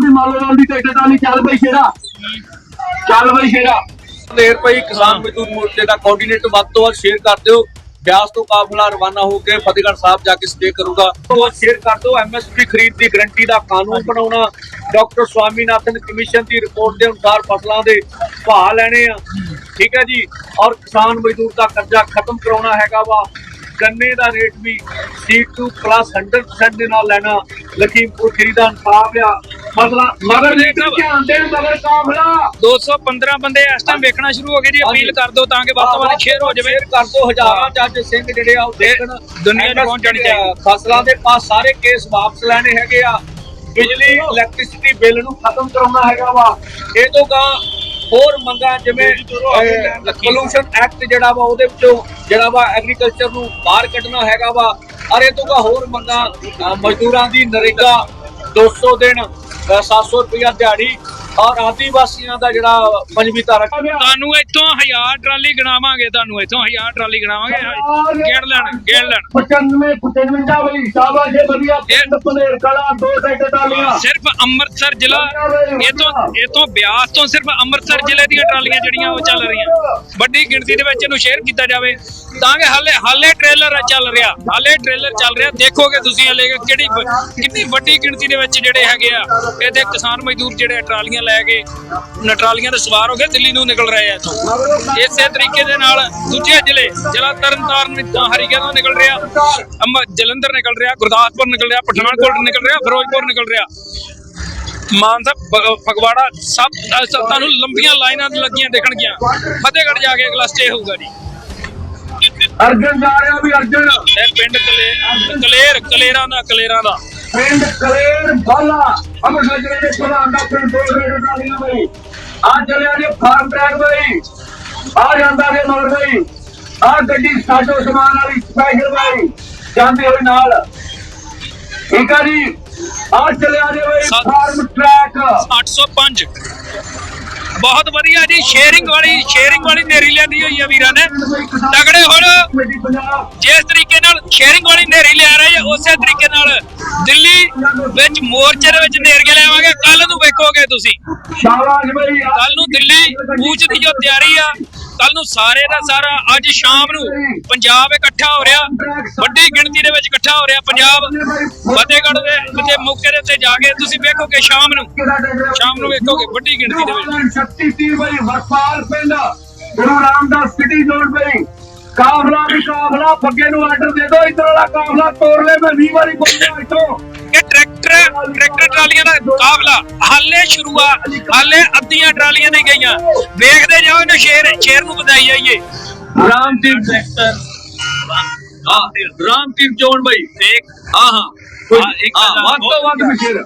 ਵੀ ਮਾਲੋਵਾਲ ਦੀ ticket ਚੱਲ ਬਈ ਸ਼ੇਰਾ ਚੱਲ ਬਈ ਸ਼ੇਰਾ ਲੇਰ ਪਈ ਕਿਸਾਨ ਮਜ਼ਦੂਰ ਮੋਰਚੇ ਦਾ ਕੋਆਰਡੀਨੇਟਰ ਵੱਧ ਤੋਂ ਵੱਧ ਸ਼ੇਅਰ ਕਰ ਦਿਓ। ਬਿਆਸ ਤੋਂ ਕਾਫਲਾ ਰਵਾਨਾ ਹੋ ਕੇ ਫਤਿਹਗੜ੍ਹ ਸਾਹਿਬ ਜਾ ਕੇ ਸਟੇ ਕਰੂਗਾ। ਤੋਂ ਸ਼ੇਅਰ ਕਰ ਦਿਓ। ਐਮਐਸਪੀ ਖਰੀਦ ਦੀ ਗਰੰਟੀ ਦਾ ਕਾਨੂੰਨ ਬਣਾਉਣਾ। ਡਾਕਟਰ ਸਵਾਮੀਨਾਥਨ ਕਮਿਸ਼ਨ ਦੀ ਰਿਪੋਰਟ ਦੇ ਅਨੁਸਾਰ ਫਸਲਾਂ ਦੇ ਭਾਅ ਲੈਣੇ ਆ। ਠੀਕ ਹੈ ਜੀ? ਔਰ ਕਿਸਾਨ ਮਜ਼ਦੂਰ ਦਾ ਕਰਜ਼ਾ ਖਤਮ ਕਰਾਉਣਾ ਹੈਗਾ ਵਾ। ਗੰਨੇ ਦਾ ਰੇਟ ਵੀ C2 ਪਲੱਸ 100% ਦੇ ਨਾਲ ਲੈਣਾ। ਲਖੀਮਪੁਰ ਖੀਰੀ ਇਨਸਾਫ ਆ। ਫਸਲਾਂ ਮਗਰ ਰੇਟ ਧਿਆਨ ਦੇਣ ਮਗਰ ਕਾਫਲਾ 215 ਬੰਦੇ ਇਸ ਟਾਈਮ ਵੇਖਣਾ ਸ਼ੁਰੂ ਹੋ ਗਏ ਜੀ ਅਪੀਲ ਕਰ ਦਿਓ ਤਾਂ ਕਿ ਵੱਧ ਤੋਂ ਵੱਧ ਸ਼ੇਅਰ ਹੋ ਜਾਵੇ। ਸ਼ੇਅਰ ਕਰ ਦੋ ਹਜ਼ਾਰਾਂ ਜੱਜ ਸਿੰਘ ਜਿਹੜੇ ਆ ਉਹ ਦੇਖਣ। ਦੁਨੀਆ 'ਚ ਪਹੁੰਚ ਜਾਣੀ ਚਾਹੀਦੀ। ਫਸਲਾਂ ਦੇ ਪਾਸ ਸਾਰੇ ਕੇਸ ਵਾਪਸ ਲੈਣੇ ਹੈਗੇ ਆ। ਬਿਜਲੀ ਇਲੈਕਟ੍ਰਿਸਿਟੀ ਬਿੱਲ ਨੂੰ ਖਤਮ ਕਰਾਉਣਾ ਹੈਗਾ ਵਾ। ਇਹ ਤੋਂ ਗਾ ਹੋਰ ਮੰਗਾਂ ਜਿਵੇਂ ਪੋਲੂਸ਼ਨ ਐਕਟ ਜਿਹੜਾ ਵਾ ਉਹਦੇ ਵਿੱਚੋਂ ਜਿਹੜਾ ਵਾ ਐਗਰੀਕਲਚਰ ਨੂੰ ਬਾਹਰ ਕੱਢਣਾ ਹੈਗਾ ਵਾ। ਅਰੇ ਤੋਂ ਗਾ ਹੋਰ ਮੰਗਾਂ ਮਜ਼ਦੂਰਾਂ ਦੀ ਨਰੇਗਾ 200 ਦਿਨ 700 ਰੁਪਇਆ ਦਿਹਾੜੀ ਔਰ ਆਦੀਵਾਸੀਆਂ ਦਾ ਜਿਹੜਾ ਪੰਜਵੀਂ ਤਾਰਾ ਤੁਹਾਨੂੰ ਇੱਥੋਂ 1000 ਟਰਾਲੀ ਗਣਾਵਾਂਗੇ ਤੁਹਾਨੂੰ ਇੱਥੋਂ 1000 ਟਰਾਲੀ ਗਣਾਵਾਂਗੇ। ਗੇੜ ਲੈਣ ਗੇੜ ਲੈਣ। 95 55 ਬਈ ਸ਼ਾਬਾਸ਼ ਏ ਵਧੀਆ ਪਿੰਡ ਪਨੇਰ ਕਲਾ ਦੋ ਟਿਕਟ ਟਾਲੀਆਂ ਸਿਰਫ ਅੰਮ੍ਰਿਤਸਰ ਜ਼ਿਲ੍ਹਾ ਇਤੋਂ ਇਤੋਂ ਬਿਆਸ ਤੋਂ ਸਿਰਫ ਅੰਮ੍ਰਿਤਸਰ ਜ਼ਿਲ੍ਹੇ ਦੀਆਂ ਟਰਾਲੀਆਂ ਜਿਹੜੀਆਂ ਉਹ ਚੱਲ ਰਹੀਆਂ। ਵੱਡੀ ਗਿਣਤੀ ਦੇ ਵਿੱਚ ਇਹਨੂੰ ਸ਼ੇਅਰ ਕੀਤਾ ਜਾਵੇ ਤਾਂ ਕਿ ਹਾਲੇ ਹਾਲੇ ਟ੍ਰੇਲਰ ਚੱਲ ਰਿਹਾ ਹਾਲੇ ਟ੍ਰੇਲਰ ਚੱਲ ਰਿਹਾ। ਦੇਖੋਗੇ ਤੁਸੀਂ ਹਲੇ ਕਿਹੜੀ ਕਿੰਨੀ ਵੱਡੀ ਗਿਣਤੀ ਦੇ ਵਿੱਚ ਜਿਹੜੇ ਹੈਗੇ ਆ ਇਹਦੇ ਕਿਸਾਨ ਮਜ਼ਦੂਰ ਜਿਹੜੇ ਟਰਾਲੀਆਂ ਲੈ ਕੇ ਟਰਾਲੀਆਂ ਤੇ ਸਵਾਰ ਹੋ ਕੇ ਦਿੱਲੀ ਨੂੰ ਨਿਕਲ ਰਹੇ ਆ ਇੱਥੋਂ। ਇਸੇ ਤਰੀਕੇ ਦੇ ਨਾਲ ਦੂਜੇ ਜ਼ਿਲ੍ਹੇ ਜ਼ਿਲ੍ਹਾ ਤਰਨਤਾਰਨ ਵਿੱਚ ਤਾਂ ਹਰੀਕੇ ਤੋਂ ਨਿਕਲ ਰਿਹਾ ਜਲੰਧਰ ਨਿਕਲ ਰਿਹਾ ਗੁਰਦਾਸਪੁਰ ਨਿਕਲ ਰਿਹਾ ਪਠਾਨਕੋਟ ਨਿਕਲ ਰਿਹਾ ਫਿਰੋਜ਼ਪੁਰ ਨਿਕਲ ਰਿਹਾ। ਮਾਨਸਾ ਫਗਵਾੜਾ ਸਭ ਤੁਹਾਨੂੰ ਲੰਬੀਆਂ ਲਾਈਨਾਂ ਲੱਗੀਆਂ ਦੇਖਣਗੀਆਂ। ਫਤਿਹਗੜ੍ਹ ਜਾ ਕੇ ਅਗਲਾ ਸਟੇ ਹੋਊਗਾ ਜੀ। ਅਰਜਨ ਜਾ ਰਿਹਾ ਵੀ ਅਰਜਨ। ਇਹ ਪਿੰਡ ਕਲੇ ਕਲੇਰ ਕਲੇਰਾਂ ਦਾ ਕਲੇਰਾਂ ਦਾ। ਪਿੰਡ ਕਲੇਰ ਬਾਲਾ ਅੰਮ੍ਰਿਤਸਰ ਜ਼ਿਲ੍ਹੇ ਦੇ ਪ੍ਰਧਾਨ ਦਾ ਪਿੰਡ ਦੋ ਟਿਕਟ ਟਾਲੀਆਂ ਬਈ ਆ ਚੱਲਿਆ ਜੀ ਫਾਰਮ ਟਰੈਕ ਬਈ ਆ ਜਾਂਦਾ ਜੀ ਮਗਰ ਬਈ ਆ ਗੱਡੀ ਸਾਡੋ ਸਮਾਨ ਵਾਲੀ ਸਪੈਸ਼ਲ ਬਈ ਜਾਂਦੀ ਹੋਈ ਨਾਲ। ਠੀਕ ਆ ਜੀ? ਆ ਚੱਲਿਆ ਜੀ ਬਈ ਫਾਰਮ ਟਰੈਕ। 805 ਬਹੁਤ ਵਧੀਆ ਜੀ ਸ਼ੇਅਰਿੰਗ ਵਾਲੀ ਸ਼ੇਅਰਿੰਗ ਵਾਲੀ ਨੇਰੀ ਲੈਂਦੀ ਹੋਈ ਆ ਵੀਰਾਂ ਨੇ। ਤਗੜੇ ਹੁਣ। ਕਮੇਟੀ ਸ਼ੇਅਰਿੰਗ ਵਾਲੀ ਨੇਰੀ ਲੈ ਰਹੇ ਆ ਉਸੇ ਤਰੀਕੇ ਨਾਲ ਦਿੱਲੀ ਵਿੱਚ ਮੋਰਚੇ ਦੇ ਵਿੱਚ ਨੇਰੀਆਂ ਲਿਆਵਾਂਗੇ। ਕੱਲ ਨੂੰ ਵੇਖੋਗੇ ਤੁਸੀਂ। ਸ਼ਾਬਾਸ਼ ਬਈ। ਕੱਲ ਨੂੰ ਦਿੱਲੀ ਕੂਚ ਦੀ ਜੋ ਤਿਆਰੀ ਆ ਕੱਲ ਨੂੰ ਸਾਰੇ ਦਾ ਸਾਰਾ ਅੱਜ ਸ਼ਾਮ ਨੂੰ ਪੰਜਾਬ ਇਕੱਠਾ ਹੋ ਰਿਹਾ। ਵੱਡੀ ਗਿਣਤੀ ਦੇ ਵਿੱਚ ਇਕੱਠਾ ਹੋ ਰਿਹਾ ਪੰਜਾਬ। ਫਤਿਹਗੜ੍ਹ ਦੇ ਕਿਤੇ ਮੌਕੇ ਦੇ ਉੱਤੇ ਜਾ ਕੇ ਤੁਸੀਂ ਵੇਖੋਗੇ ਸ਼ਾਮ ਨੂੰ। ਸ਼ਾਮ ਨੂੰ ਵੇਖੋਗੇ ਵੱਡੀ ਗਿਣਤੀ ਦੇ ਵਿੱਚ। 36 ਤੀਰ ਬਈ ਵਰਪਾਲ ਪਿੰਡ ਗੁਰੂ ਰਾਮਦਾਸ ਸਿਟੀ ਜੋੜ ਬਈ। ਕਾਫਲਾ ਵੀ ਕਾਫਲਾ ਫੱਗੇ ਨੂੰ ਆਰਡਰ ਦੇ ਦਿਓ ਇਧਰ ਵਾਲਾ ਕਾਫਲਾ ਤੋੜ ਲੈ ਮੈਂ 20 ਵਾਰੀ ਬੋਲਿਆ ਇਥੋਂ। ਇਹ ਟਰੈਕਟਰ ਟਰੈਕਟਰ ਟਰਾਲੀਆਂ ਦਾ ਮੁਕਾਬਲਾ ਹਾਲੇ ਸ਼ੁਰੂ ਆ ਹਾਲੇ ਅੱਧੀਆਂ ਟਰਾਲੀਆਂ ਨਹੀਂ ਗਈਆਂ। ਵੇਖਦੇ ਜਾਓ ਇਹਨੂੰ ਸ਼ੇਰ ਸ਼ੇਰ ਨੂੰ ਵਧਾਈ ਜਾਈਏ ਰਾਮਦੀਪ ਟਰੈਕਟਰ। ਹਾਂ ਰਾਮਦੀਪ ਜੋਨ ਬਾਈ। ਇੱਕ ਹਾਂ ਹਾਂ। ਇੱਕ ਵੱਧ ਤੋਂ ਵੱਧ ਮਸ਼ੀਰ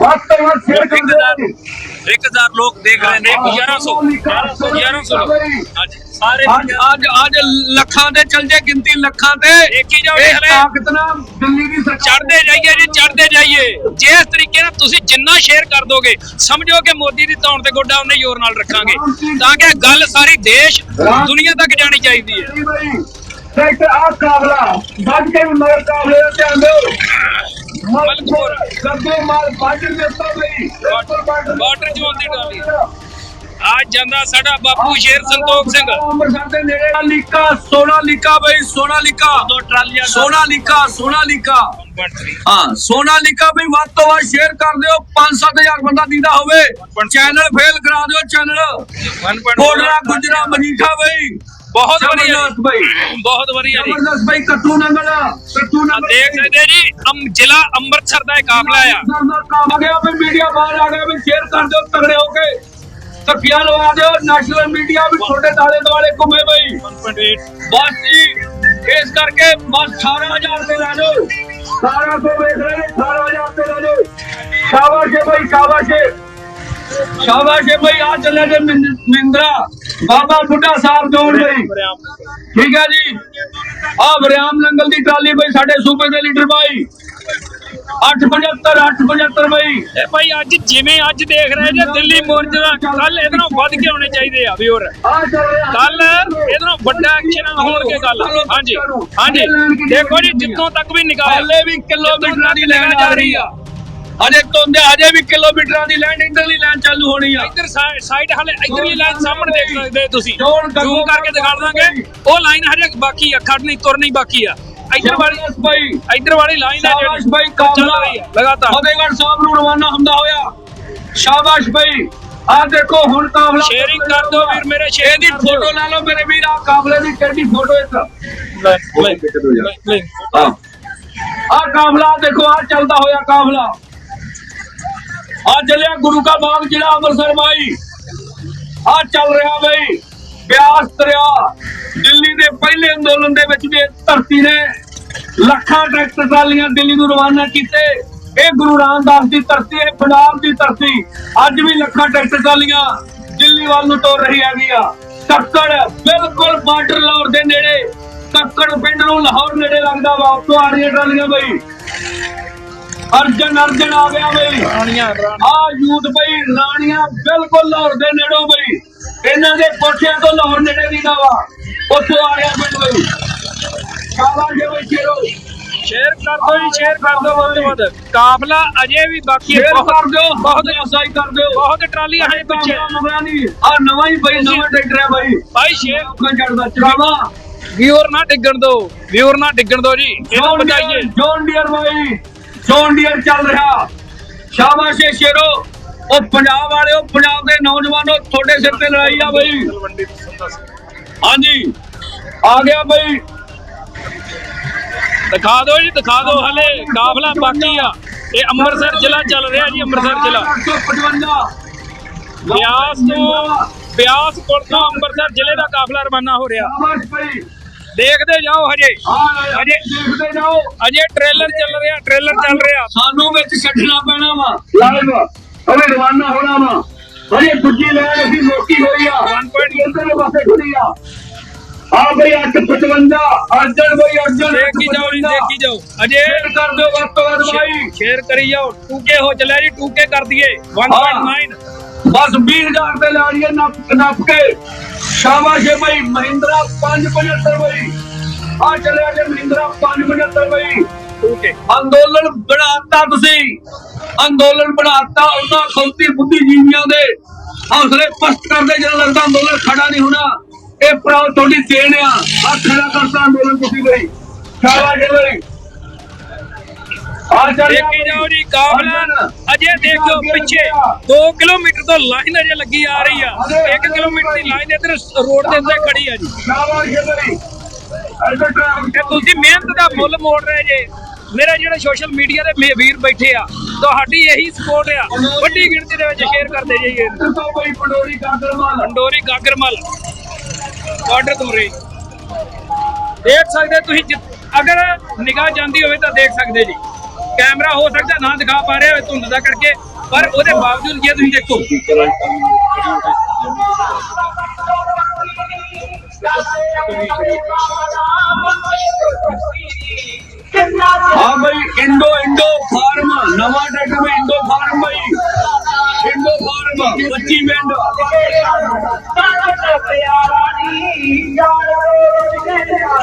ਵੱਧ ਤੋਂ ਵੱਧ ਹਜ਼ਾਰ ਇੱਕ ਹਜ਼ਾਰ ਲੋਕ ਦੇਖ ਰਹੇ ਨੇ 1100 1100 ਹਾਂਜੀ। ਸਾਰੇ ਅੱਜ ਅੱਜ ਅੱਜ ਲੱਖਾਂ ਦੇ ਚੱਲ ਜੇ ਗਿਣਤੀ ਲੱਖਾਂ ਤੇ। ਦੇਖੀ ਇਹ ਹਲੇ। ਤਾਕਤ ਨਾਲ ਦਿੱਲੀ ਦੀ ਸਰਕਾਰ ਚੜਦੇ ਜਾਈਏ ਜੀ ਚੜਦੇ ਜਾਈਏ। ਜਿਸ ਤਰੀਕੇ ਨਾਲ ਤੁਸੀਂ ਜਿੰਨਾ ਸ਼ੇਅਰ ਕਰ ਦੋਗੇ ਸਮਝੋ ਕਿ ਮੋਦੀ ਦੀ ਧੌਣ ਤੇ ਗੋਡਾ ਉਹਨੇ ਜ਼ੋਰ ਨਾਲ ਰੱਖਾਂਗੇ। ਤਾਂ ਕਿ ਗੱਲ ਸਾਰੀ ਦੇਸ਼ ਦੁਨੀਆ ਤੱਕ ਜਾਣੀ ਚਾਹੀਦੀ ਹੈ। ਟਰੈਕਟਰ ਆ ਕਾਫਲਾ ਵੱਜ ਕੇ ਮਗਰ ਕਾਫਲੇ ਦਾ ਧਿਆਨ ਦਿਓ। ਮਲਕਪੁਰ। ਗੱਗੇ ਮਾਲ ਬਾਜਰ ਦੇ ਉੱਤੇ ਬਈ। ਬਾਰਡਰ ਜ਼ੋਨ ਦੀ ਟਰਾਲੀ। ਅੱਜ ਜਾਂਦਾ ਸਾਡਾ ਬਾਪੂ ਸ਼ੇਰ ਸੰਤੋਖ ਸਿੰਘ। ਅੰਮ੍ਰਿਤਸਰ ਦੇ ਨੇੜੇ ਲੀਕਾ ਸੋਨਾ ਲੀਕਾ ਬਈ ਸੋਨਾ ਲੀਕਾ। ਦੋ ਟਰਾਲੀਆਂ ਸੋਨਾ ਲੀਕਾ ਸੋਨਾ ਲੀਕਾ। ਹਾਂ ਸੋਨਾ ਲੀਕਾ ਬਈ ਵੱਧ ਤੋਂ ਵੱਧ ਸ਼ੇਅਰ ਕਰ ਦਿਓ। 5-7000 ਬੰਦਾ ਦੀਦਾ ਹੋਵੇ। ਚੈਨਲ ਫੇਲ ਕਰਾ ਦਿਓ ਚੈਨਲ ਕੋਲਰਾ ਗੁਜਰਾ ਮਜੀਠਾ ਬਈ। ਬਹੁਤ ਵਧੀਆ ਬਹੁਤ ਵਧੀਆ ਜੀ। ਜ਼ਬਰਦਸਤ ਬਈ ਕੱਟੂ ਨੰਗਲ ਕੱਟੂ ਆ ਨੰਗਲ। ਦੇਖ ਸਕਦੇ ਜੀ ਅਮ ਜ਼ਿਲ੍ਹਾ ਅੰਮ੍ਰਿਤਸਰ ਦਾ ਇਹ ਕਾਫਲਾ ਆ। ਆ ਗਿਆ ਵੀ ਮੀਡੀਆ ਬਾਹਰ ਆ ਗਿਆ ਵੀ ਸ਼ੇਅਰ ਕਰ ਦਿਓ ਤਗੜੇ ਹੋ ਕੇ। ਤੱਕੀਆਂ ਲਵਾ ਦਿਓ ਨੈਸ਼ਨਲ ਮੀਡੀਆ ਵੀ ਛੋਟੇ ਤਾਲੇ ਦੁਆਲੇ ਘੁੰਮੇ ਬਈ ਬਸ ਜੀ ਇਸ ਕਰਕੇ ਬਸ 18000 ਤੇ ਲੈ ਸਾਰਾ ਕੋ ਵੇਖ ਰਹੇ ਨੇ 18000 ਤੇ ਲੈ ਜਾਓ। ਸ਼ਾਬਾਸ਼ ਬਈ ਸ਼ਾਬਾਸ਼ ਸ਼ਾਬਾਸ਼ ਬਈ ਆ ਚੱਲੇ ਜੇ ਮਿੰਦਰਾ ਬਾਬਾ ਬੁੱਢਾ ਸਾਹਿਬ ਜੋੜ ਬਈ ਠੀਕ ਹੈ ਜੀ। ਆ ਵਰਿਆਮ ਨੰਗਲ ਦੀ ਟਰਾਲੀ ਬਈ ਸਾਡੇ ਸੂਬੇ ਦੇ ਲੀਡਰ ਬਾਈ 875 875 ਬਈ। ਇਹ ਭਾਈ ਅੱਜ ਜਿਵੇਂ ਅੱਜ ਦੇਖ ਰਹੇ ਜੇ ਦਿੱਲੀ ਮੋਰਚੇ ਦਾ ਕੱਲ ਇਹਦੇ ਨਾਲੋਂ ਵੱਧ ਕੇ ਹੋਣੇ ਚਾਹੀਦੇ ਆ ਵੀ ਹੋਰ। ਆ ਚੱਲ ਰਿਹਾ ਕੱਲ ਇਹਦੇ ਨਾਲੋਂ ਵੱਡਾ ਐਕਸ਼ਨ ਹੋਣਗੇ ਗੱਲ ਹਾਂਜੀ ਹਾਂਜੀ। ਦੇਖੋ ਜੀ ਜਿੱਥੋਂ ਤੱਕ ਵੀ ਨਿਗਾਹ ਹਾਲੇ ਵੀ ਕਿਲੋਮੀਟਰਾਂ ਦੀ ਲੈਣ ਜਾ ਰਹੀ ਆ। ਅਜੇ ਤੁੰਦੇ ਅਜੇ ਵੀ ਕਿਲੋਮੀਟਰਾਂ ਦੀ ਲਾਈਨ ਇੰਟਰਲੀ ਲਾਈਨ ਚਾਲੂ ਹੋਣੀ ਆ। ਇੱਧਰ ਸਾਈਡ ਹਲੇ ਇੱਧਰਲੀ ਲਾਈਨ ਸਾਹਮਣੇ ਦੇਖ ਸਕਦੇ ਹੋ ਤੁਸੀਂ। ਜ਼ੂਮ ਕਰਕੇ ਦਿਖਾ ਦਾਂਗੇ। ਉਹ ਲਾਈਨ ਹਜੇ ਬਾਕੀ ਆ ਖੜਨੀ ਤੁਰਨੀ ਬਾਕੀ ਆ। ਇੱਧਰ ਵਾਲੀ ਸ਼ਾਬਾਸ਼ ਬਾਈ ਇੱਧਰ ਵਾਲੀ ਲਾਈਨ ਹੈ ਸ਼ਾਬਾਸ਼ ਬਾਈ ਚੱਲ ਰਹੀ ਹੈ ਲਗਾਤਾਰ। ਫਤਿਹਗੜ੍ਹ ਸਾਹਿਬ ਨੂੰ ਰਵਾਨਾ ਹੁੰਦਾ ਹੋਇਆ। ਸ਼ਾਬਾਸ਼ ਬਾਈ। ਆ ਦੇਖੋ ਹੁਣ ਕਾਮਲਾ ਸ਼ੇਅਰਿੰਗ ਕਰ ਦਿਓ ਵੀਰ ਮੇਰੇ ਸ਼ੇਅਰ ਇਹਦੀ ਫੋਟੋ ਲੈ ਲਓ ਮੇਰੇ ਵੀਰ ਆ ਕਾਮਲੇ ਦੀ ਕਿਹੜੀ ਫੋਟੋ ਇੱਕ? ਆ ਕਾਮਲਾ ਦੇਖੋ ਆ ਚੱਲਦਾ ਹੋਇਆ ਕਾਮਲਾ ਆ ਚੱਲਿਆ ਗੁਰੂ ਕਾ ਬਾਗ ਜ਼ਿਲ੍ਹਾ ਅੰਮ੍ਰਿਤਸਰ ਬਾਈ। ਆ ਚੱਲ ਰਿਹਾ ਬਈ। ਬਿਆਸ ਦਰਿਆ। ਦਿੱਲੀ ਦੇ ਪਹਿਲੇ ਅੰਦੋਲਨ ਦੇ ਵਿੱਚ ਵੀ ਧਰਤੀ ਨੇ ਲੱਖਾਂ ਟਰੈਕਟਰ ਟਰਾਲੀਆਂ ਦਿੱਲੀ ਨੂੰ ਰਵਾਨਾ ਕੀਤੇ ਇਹ ਗੁਰੂ ਰਾਮਦਾਸ ਦੀ ਧਰਤੀ ਹੈ ਪੰਜਾਬ ਦੀ ਧਰਤੀ ਅੱਜ ਵੀ ਲੱਖਾਂ ਟਰੈਕਟਰ ਟਰਾਲੀਆਂ ਦਿੱਲੀ ਵੱਲ ਨੂੰ ਤੁਰ ਰਹੀ ਹੈਗੀ ਆ ਕੱਕੜ ਬਿਲਕੁਲ ਬਾਰਡਰ ਲਾਹੌਰ ਦੇ ਨੇੜੇ ਕੱਕੜ ਪਿੰਡ ਨੂੰ ਲਾਹੌਰ ਨੇੜੇ ਲੱਗਦਾ ਵਾ ਉੱਥੋਂ ਆ ਰਹੀਆਂ ਟਰਾਲੀਆਂ ਬਈ। ਅਰਜਨ ਅਰਜਨ ਆ ਗਿਆ ਬਈ। ਰਾਣੀਆਂ ਆ ਯੂਥ ਬਈ ਰਾਣੀਆਂ ਬਿਲਕੁਲ ਲਾਹੌਰ ਦੇ ਨੇੜੋਂ ਬਈ। ਇਹਨਾਂ ਦੇ ਕੋਠਿਆਂ ਤੋਂ ਲਾਹੌਰ ਨੇੜੇ ਦੀ ਵਾ ਉੱਥੋਂ ਆ ਰਿਹਾ ਪਿੰਡ ਬਈ ਸ਼ਾਬਾਸ਼ ਏ ਬਈ ਸ਼ੇਰੋ ਸ਼ੇਅਰ ਕਰ ਦਿਓ ਜੀ ਸ਼ੇਅਰ ਕਰ ਦਿਓ ਵੱਧ ਤੋਂ ਵੱਧ ਕਾਫਲਾ ਅਜੇ ਵੀ ਬਾਕੀ ਹੈ। ਬਹੁਤ ਕਰ ਦਿਓ। ਬਹੁਤ ਅਸਾਈ ਕਰ ਦਿਓ। ਬਹੁਤ ਟਰਾਲੀਆਂ ਹਜੇ ਪਿੱਛੇ। ਆ ਨਵਾਂ ਹੀ ਬਈ ਨਵਾਂ ਟਰੈਕਟਰ ਹੈ ਬਈ। ਭਾਈ ਸ਼ੇਅਰ ਆਪਣਾ ਚੜਦਾ ਚੜਾਵਾ ਵਿਊਰ ਨਾ ਡਿੱਗਣ ਦਿਓ ਵਿਊਰ ਨਾ ਡਿੱਗਣ ਦਿਓ ਜੀ। ਇਹਨੂੰ ਬਚਾਈਏ ਜੌਨ ਡੀਅਰ ਬਾਈ। ਜੌਨ ਡੀਅਰ ਚੱਲ ਰਿਹਾ। ਸ਼ਾਬਾਸ਼ ਏ ਸ਼ੇਰੋ। ਉਹ ਪੰਜਾਬ ਵਾਲਿਓ ਪੰਜਾਬ ਦੇ ਨੌਜਵਾਨੋ ਤੁਹਾਡੇ ਸਿਰ ਤੇ ਲੜਾਈ ਆ ਬਈ। ਹਾਂਜੀ। ਆ ਗਿਆ ਬਈ। ਦਿਖਾ ਦਿਓ ਜੀ ਦਿਖਾ ਦਿਓ ਹਲੇ। ਕਾਫਲਾ ਬਾਕੀ ਆ। ਇਹ ਅੰਮ੍ਰਿਤਸਰ ਜ਼ਿਲ੍ਹਾ ਚੱਲ ਰਿਹਾ ਜੀ ਅੰਮ੍ਰਿਤਸਰ ਜ਼ਿਲ੍ਹਾ। 855 ਬਿਆਸ ਤੋਂ ਬਿਆਸ ਪੁਲ ਤੋਂ ਅੰਮ੍ਰਿਤਸਰ ਜ਼ਿਲ੍ਹੇ ਦਾ ਕਾਫਲਾ ਰਵਾਨਾ ਹੋ ਰਿਹਾ। ਦੇਖਦੇ ਜਾਓ ਹਜੇ। ਅਜੇ ਦੇਖਦੇ ਜਾਓ ਅਜੇ ਟ੍ਰੇਲਰ ਚੱਲ ਰਿਹਾ ਟ੍ਰੇਲਰ ਚੱਲ ਰਿਹਾ। ਸਾਨੂੰ ਵਿੱਚ ਛੱਡਣਾ ਪੈਣਾ ਵਾ। ਲਾਈਵ ਅਵੇ ਰਵਾਨਾ ਹੋਣਾ ਵਾ ਹਜੇ ਦੂਜੀ ਲੈਣ ਅਸੀਂ ਰੋਕੀ ਹੋਈ ਆ 1.8 ਇਧਰਲੇ ਪਾਸੇ ਖੜੀ ਆ। ਆ ਬਈ 855 ਅਰਜਨ ਬਈ ਅਰਜਨ ਦੇਖੀ ਜਾਓ ਜੀ ਦੇਖੀ ਜਾਓ? ਅਜੇ ਕਰ ਦਿਓ ਵੱਧ ਤੋਂ ਵੱਧ ਬਾਈ। ਸ਼ੇਅਰ ਕਰੀ ਜਾਓ 2K ਹੋ ਚੱਲਿਆ ਜੀ 2K ਕਰ ਦਈਏ। 1.9 ਬਸ 20000 ਤੇ ਲਾ ਲਈਏ ਨੱਪ ਨੱਪ ਕੇ। ਸ਼ਾਬਾਸ਼ ਬਈ ਮਹਿੰਦਰਾ 575 ਬਈ। ਆ ਚੱਲਿਆ ਜੇ ਮਹਿੰਦਰਾ 575 ਬਈ। 2K ਅੰਦੋਲਨ ਬਣਾਤਾ ਤੁਸੀਂ। ਅੰਦੋਲਨ ਬਣਾਤਾ ਉਹਨਾਂ ਖੌਤੀ ਬੁੱਧੀਜੀਵੀਆਂ ਦੇ। ਹੌਸਲੇ ਪਸਤ ਕਰਦੇ ਜਦੋਂ ਲੱਗਦਾ ਅੰਦੋਲਨ ਖੜਾ ਨਹੀਂ ਹੋਣਾ। ਇਹ ਪ੍ਰਾਉ ਤੁਹਾਡੀ ਦੇਣ ਆ। ਆ ਖੜਾ ਕਰਤਾ ਅੰਦੋਲਨ ਤੁਸੀਂ ਬਈ। ਸ਼ਾਬਾਸ਼ ਚੱਲ ਦੇਖੀ ਜਾਓ ਜੀ ਕਾਬਲਾ। ਅਜੇ ਦੇਖੋ ਪਿੱਛੇ। 2 ਕਿਲੋਮੀਟਰ ਤੋਂ ਲਾਈਨ ਅਜੇ ਲੱਗੀ ਆ ਰਹੀ ਆ। 1 ਕਿਲੋਮੀਟਰ ਦੀ ਲਾਈਨ ਇੱਧਰ ਰੋਡ ਦੇ ਉੱਤੇ ਖੜੀ ਆ ਜੀ। ਸ਼ਾਬਾਸ਼ ਤੇ ਤੁਸੀਂ ਮਿਹਨਤ ਦਾ ਮੁੱਲ ਮੋੜ ਰਹੇ ਜੇ। ਮੇਰੇ ਜਿਹੜੇ ਸੋਸ਼ਲ ਮੀਡੀਆ ਦੇ ਵੀਰ ਬੈਠੇ ਆ, ਤੁਹਾਡੀ ਇਹੀ ਸਪੋਰਟ ਆ। ਵੱਡੀ ਗਿਣਤੀ ਦੇ ਵਿੱਚ ਸ਼ੇਅਰ ਕਰਦੇ ਜਾਈਏ ਪੰਡੋਰੀ ਕਾਦਰਮਾਲ ਪੰਡੋਰੀ ਗਾਗਰਮਲ। ਬਾਰਡਰ ਤੋਂ ਰੇ ਦੇਖ ਸਕਦੇ ਤੁਸੀਂ ਅਗਰ ਨਿਗਾਹ ਜਾਂਦੀ ਹੋਵੇ ਤਾਂ ਦੇਖ ਸਕਦੇ ਜੀ। ਕੈਮਰਾ ਹੋ ਸਕਦਾ, ਨਾ ਦਿਖਾ ਪਾ ਰਿਹਾ ਹੋਵੇ, ਧੁੰਦ ਦਾ ਕਰਕੇ, ਪਰ ਉਹਦੇ ਬਾਵਜੂਦ ਜੇ ਤੁਸੀਂ ਦੇਖੋ। हाँ भाई इंडो इंडो फार्म नवा ट्रैक्टर में इंडो फार्म भाई इंडो फार्म पच्ची बैंड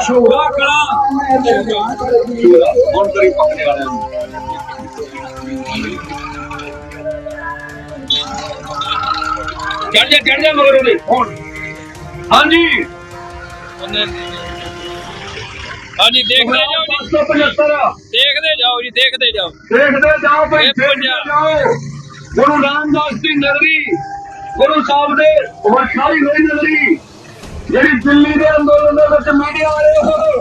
शोगा कड़ा शोगा और करीब पकड़ने वाले चढ़ जा चढ़ जा मगर उन्हें हाँ जी ਹਾਂਜੀ ਦੇਖਦੇ ਜਾਓ ਜੀ। 575 ਦੇਖਦੇ ਜਾਓ ਜੀ ਦੇਖਦੇ ਜਾਓ। ਦੇਖਦੇ ਜਾਓ ਭਾਈ ਦੇਖਦੇ। ਜਾਓ। ਗੁਰੂ ਰਾਮਦਾਸ ਦੀ ਨਗਰੀ ਗੁਰੂ ਸਾਹਿਬ ਦੇ ਵਸਾਈ ਹੋਈ ਨਗਰੀ ਜਿਹੜੀ ਦਿੱਲੀ ਦੇ ਅੰਦੋਲਨ ਦੇ ਵਿੱਚ ਮੀਡੀਆ ਵਾਲੇ ਹੋ।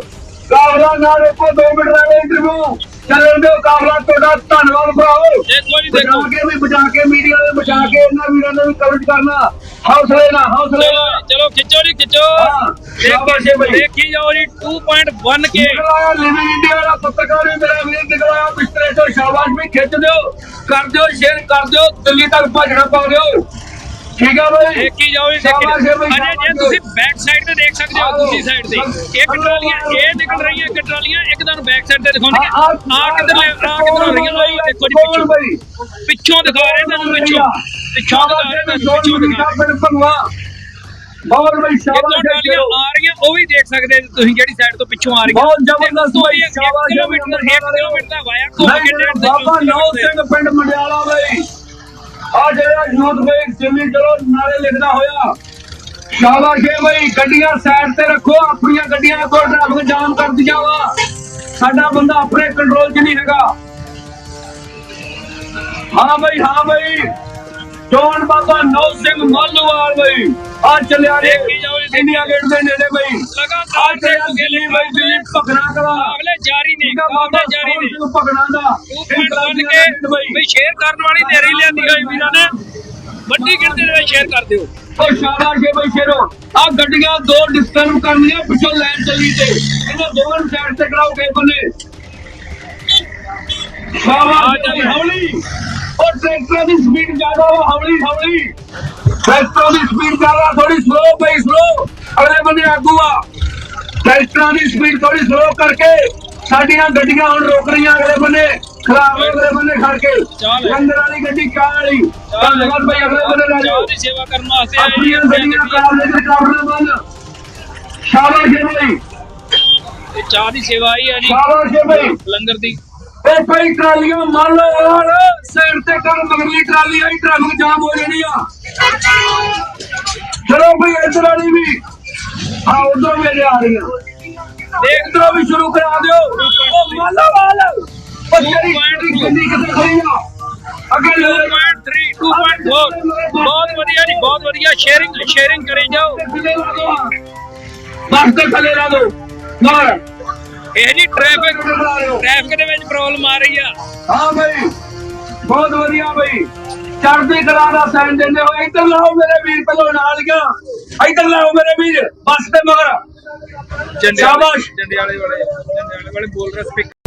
ਕਾਬਲਾ ਨਾਲ ਇੱਕੋ ਦੋ ਮਿੰਟ ਰਹਿ ਗਏ ਇੰਟਰਵਿਊ ਚੱਲਣ ਦਿਓ ਕਾਬਲਾ ਤੁਹਾਡਾ ਧੰਨਵਾਦ ਭਰਾਓ ਦੇਖੋ। ਜੀ ਬਚਾ ਕੇ ਵੀ ਬਚਾ ਕੇ ਮੀਡੀਆ ਦੇ ਬਚਾ ਕੇ ਇਹਨਾਂ ਵੀਰਾਂ ਨੇ ਵੀ ਕਵਰੇਜ ਕਰਨਾ। ਹੌਸਲੇ ਨਾਲ ਹੌਸਲੇ ਚਲੋ ਨਾਲ। ਚਲੋ ਖਿੱਚੋ ਜੀ ਖਿੱਚੋ। ਹਾਂ, ਸ਼ਾਬਾਸ਼ ਏ ਦੇਖੀ ਭਾਈ। ਦੇਖੀ ਜਾਓ ਜੀ 2.1 ਕੇ। ਨਿਕਲਾਇਆ ਲਿਵਿੰਗ ਇੰਡੀਆ ਦਾ ਪੱਤਰਕਾਰ ਵੀ ਮੇਰਾ ਵੀਰ ਨਿਕਲਾਇਆ ਬਿਸਤਰੇ ਤੋਂ ਸ਼ਾਬਾਸ਼ ਵੀ ਖਿੱਚ ਦਿਓ। ਕਰ ਦਿਓ ਸ਼ੇਅਰ ਕਰ ਦਿਓ ਦਿੱਲੀ ਤੱਕ ਭੱਜਣਾ ਪਾ ਦਿਓ। ਠੀਕ ਆ ਬਾਈ। ਦੇਖੀ ਜਾਓ ਏ ਦੇਖੀ ਅਜੇ ਜੇ। ਤੁਸੀਂ ਬੈਕ ਸਾਈਡ ਤੇ ਦੇਖ ਸਕਦੇ ਹੋ ਦੂਜੀ ਸਾਈਡ ਤੇ ਇੱਕ ਟਰਾਲੀਆਂ ਇਹ ਨਿਕਲ ਰਹੀਆਂ ਇੱਕ ਟਰਾਲੀਆਂ ਇੱਕ ਤੁਹਾਨੂੰ ਬੈਕ ਸਾਈਡ ਤੇ ਦਿਖਾਉਣਗੀਆਂ ਆ ਕਿੱਧਰ ਲੈ ਆ ਕਿੱਧਰ ਹੋ ਰਹੀਆਂ ਆਹ ਦੇਖੋ ਜੀ ਪਿੱਛੋਂ। ਪਿੱਛੋਂ ਦਿਖਾ ਰਹੇ ਤੁਹਾਨੂੰ ਪਿੱਛੋਂ। ਪਿੱਛੋਂ ਦਿਖਾ ਰਹੇ ਤੁਹਾਨੂੰ ਪਿੱਛੋਂ ਦਿਖਾ ਰਹੇ। ਭਗਵਾ ਬਹੁਤ ਬਈ ਇਹ ਸ਼ਾਬਾਸ਼ ਟਰਾਲੀਆਂ। ਆ ਰਹੀਆਂ ਉਹ ਵੀ ਦੇਖ ਸਕਦੇ ਜੀ ਤੁਸੀਂ ਜਿਹੜੀ ਸਾਈਡ ਤੋਂ ਪਿੱਛੋਂ ਆ ਰਹੀਆਂ। ਬਹੁਤ ਜ਼ਬਰਦਸਤ ਇੱਕ ਸ਼ਾਬਾਸ਼ ਹੈ ਕਿਲੋਮੀਟਰ 1 ਕਿਲੋਮੀਟਰ ਦਾ ਵਾਇਆ ਘੁੰਮ ਕੇ ਡੇਢ ਦੇ ਬਾਬਾ ਨੌ ਸਿੰਘ ਪਿੰਡ ਮੰਡਿਆਲਾ ਬਈ। ਆ ਜਿਹੜਾ ਯੂਥ ਬਈ ਜਿੰਨੀ ਚਲੋ ਨਾਰੇ ਲਿਖਦਾ ਹੋਇਆ, ਸ਼ਾਬਾਸ਼ ਏ ਬਈ, ਗੱਡੀਆਂ ਸਾਈਡ ਤੇ ਰੱਖੋ, ਆਪਣੀਆਂ ਗੱਡੀਆਂ ਕੋਲ ਟ੍ਰੈਫਿਕ ਜਾਮ ਕਰ ਦਿਆ ਵਾ। ਸਾਡਾ ਬੰਦਾ ਆਪਣੇ ਕੰਟਰੋਲ 'ਚ ਨਹੀਂ ਹੈਗਾ। ਹਾਂ ਬਈ ਹਾਂ ਬਈ। ਜੋਨ ਬਾਬਾ ਨੌ ਸਿੰਘ ਮਾਲੂਵਾਲ ਬਈ। ਆ ਚੱਲਿਆ ਰੇ ਜੀ। ਇੰਡੀਆ ਗੇਟ ਦੇ ਨੇੜੇ ਬਈ। ਲਗਾਤਾਰ ਦਿੱਲੀ ਬਈ ਦਿੱਲੀ ਭਗਣਾ ਕਲਾ ਮੁਕਾਬਲੇ ਜਾਰੀ ਨੇ ਬਾਬਾ ਜਾਰੀ ਨੇ ਭਗਣਾ ਦਾ ਬਣ ਕੇ ਵੀ ਸ਼ੇਅਰ ਕਰਨ ਵਾਲੀ ਤੇਰੀ ਲਿਆਂਦੀ ਹੋਈ ਵੀਰਾਂ ਨੇ। ਵੱਡੀ ਗਿਣਤੀ ਦੇ ਵਿੱਚ ਸ਼ੇਅਰ ਕਰ ਦਿਓ। ਉਹ ਸ਼ਾਬਾਸ਼ ਏ ਬਈ ਸ਼ੇਰੋ। ਆ ਗੱਡੀਆਂ ਦੋ ਡਿਸਟਰਬ ਕਰਨੀਆਂ ਪਿੱਛੋਂ ਲਾਈਨ ਚੱਲੀ ਤੇ। ਇਹਨਾਂ ਦੋਵਾਂ ਸਾਈਡ ਤੇ ਕਰਾਓ ਕੇ ਬੰਨੇ। ਸ਼ਾਬਾਸ਼ ਬਈ, ਹੌਲੀ। ਉਹ ਟਰੈਕਟਰ ਦੀ ਸਪੀਡ ਜ਼ਿਆਦਾ ਵਾ ਹੌਲੀ ਹੌਲੀ। ਟਰੈਕਟਰ ਦੀ ਸਪੀਡ ਜ਼ਿਆਦਾ ਥੋੜੀ ਸਲੋ ਪਈ ਸਲੋ ਅਗਲੇ ਬੰਨੇ ਆਗੂ ਆ। ਟਰੈਕਟਰਾਂ ਦੀ ਸਪੀਡ ਥੋੜੀ ਸਲੋ ਕਰਕੇ ਸਾਡੀਆਂ ਗੱਡੀਆਂ ਹੁਣ ਰੁਕ ਰਹੀਆਂ ਅਗਲੇ ਬੰਨੇ। ਖਰਾਬ ਹੋ ਅਗਲੇ ਬੰਨੇ ਖੜ ਕੇ। ਲੰਗਰ ਵਾਲੀ ਗੱਡੀ ਕਾਹ ਵਾਲੀ। ਧੰਨਵਾਦ ਭਾਈ ਅਗਲੇ ਬੰਨੇ ਲੈ ਜਾਓ ਦੀ ਸੇਵਾ ਕਰਨ ਵਾਸਤੇ ਜੀ ਆਪਣੀਆਂ ਗੱਡੀਆਂ ਕਾਬਲੇ ਤੇ ਕਾਬਲੇ ਬੰਦ ਸ਼ਾਬਾਸ਼ ਬਈ ਇਹ ਚਾਹ ਦੀ ਸੇਵਾ ਆਈ ਹੈ ਜੀ। ਸ਼ਾਬਾਸ਼ ਬਈ ਲੰਗਰ ਦੀ। ਇਹ ਭਾਈ ਟਰਾਲੀਆਂ ਲਓ ਯਾਰ ਸਾਈਡ ਤੇ ਕਰ ਮਗਰਲੀ ਟਰਾਲੀ ਆਈ ਟ੍ਰੈਫਿਕ ਜਾਮ ਹੋ ਜਾਣੀ ਆ ਚਲੋ ਭਾਈ ਇੱਧਰ ਵਾਲੀ ਵੀ। ਹਾਂ ਉਧਰ ਮੇਰੇ ਆ ਰਹੀਆਂ ਇੱਧਰੋਂ ਵੀ ਸ਼ੁਰੂ ਕਰਾ ਦਿਓ। ਉਹ ਮਾਲਾ ਵਾਲ ਉਹ ਤੇਰੀ ਗੱਡੀ ਕਿੱਥੇ ਖੜੀ ਆ। ਅੱਗੇ ਲੈ 2.3 2.4 ਬਹੁਤ ਵਧੀਆ ਜੀ ਬਹੁਤ ਵਧੀਆ। ਸ਼ੇਅਰਿੰਗ ਸ਼ੇਅਰਿੰਗ ਕਰੀ ਜਾਓ। ਬਸ ਤੇ ਥੱਲੇ ਲਾ ਦਿਓ ਮਾਰ ਇਹ ਜੀ ਟ੍ਰੈਫਿਕ ਟ੍ਰੈਫਿਕ ਦੇ ਵਿੱਚ ਪ੍ਰੋਬਲਮ ਆ ਰਹੀ ਆ। ਹਾਂ ਬਈ ਬਹੁਤ ਵਧੀਆ ਬਈ। ਚੜ੍ਹਦੀ ਕਲਾ ਦਾ ਸਾਈਨ ਦਿੰਦੇ ਹੋ। ਇੱਧਰ ਲਾਓ ਮੇਰੇ ਵੀਰ ਪਹਿਲੋਂ ਨਾਲ ਗਿਆ ਇੱਧਰ ਲਾਓ ਮੇਰੇ ਵੀਰ ਬੱਸ ਤੇ ਮਗਰ। ਜੰਡਿਆਲੇ ਸ਼ਾਬਾਸ਼। ਜੰਡਿਆਲੇ ਵਾਲੇ ਜੰਡਿਆਲੇ ਵਾਲੇ ਬੋਲ ਰਹੇ ਸਪੀਕਰ